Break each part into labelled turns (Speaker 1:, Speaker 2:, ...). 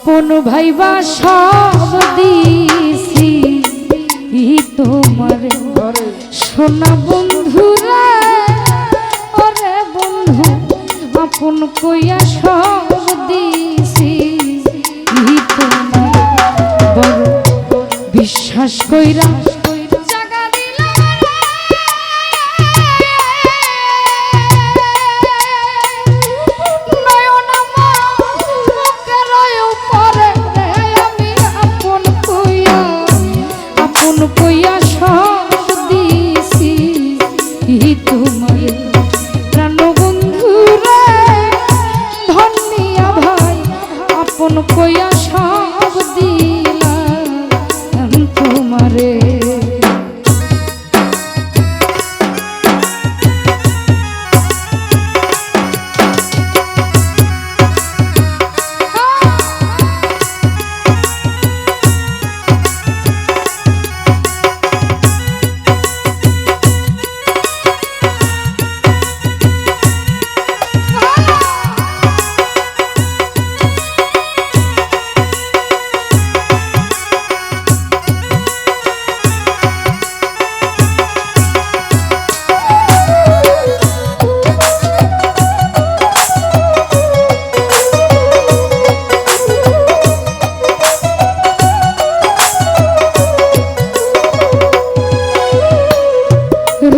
Speaker 1: আপন ভাইবা সব দিছি। তোমার সোনা বন্ধুরা, ওরে বন্ধু, আপন কইয়া সব দিছি। তোমার বড় বিশ্বাস কইরা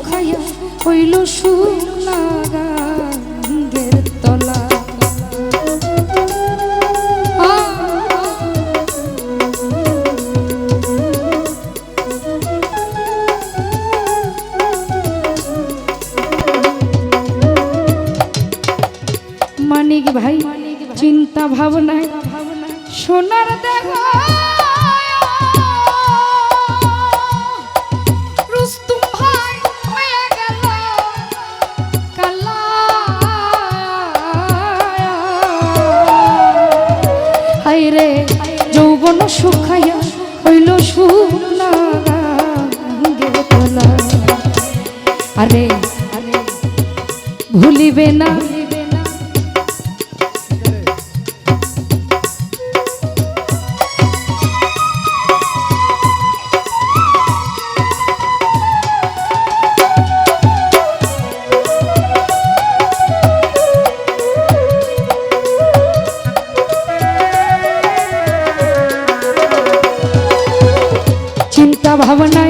Speaker 1: খাইয়া হইল সুর লাগা अरे भूली बेना भावना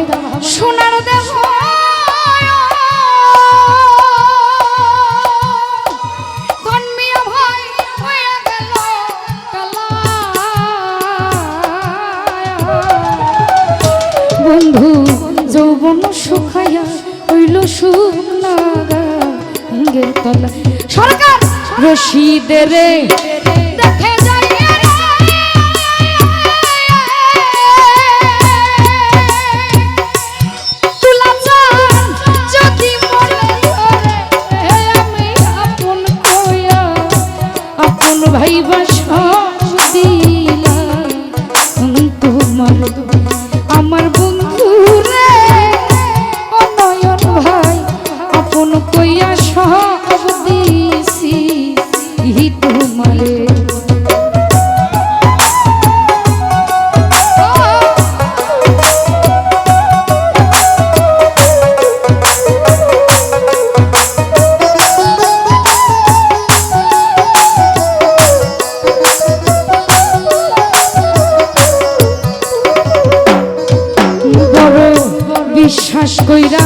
Speaker 1: মানুষ সুখায়া হইল সুখ লাগা সরকার! রশিদের দেখে বিশ্বাস কইরা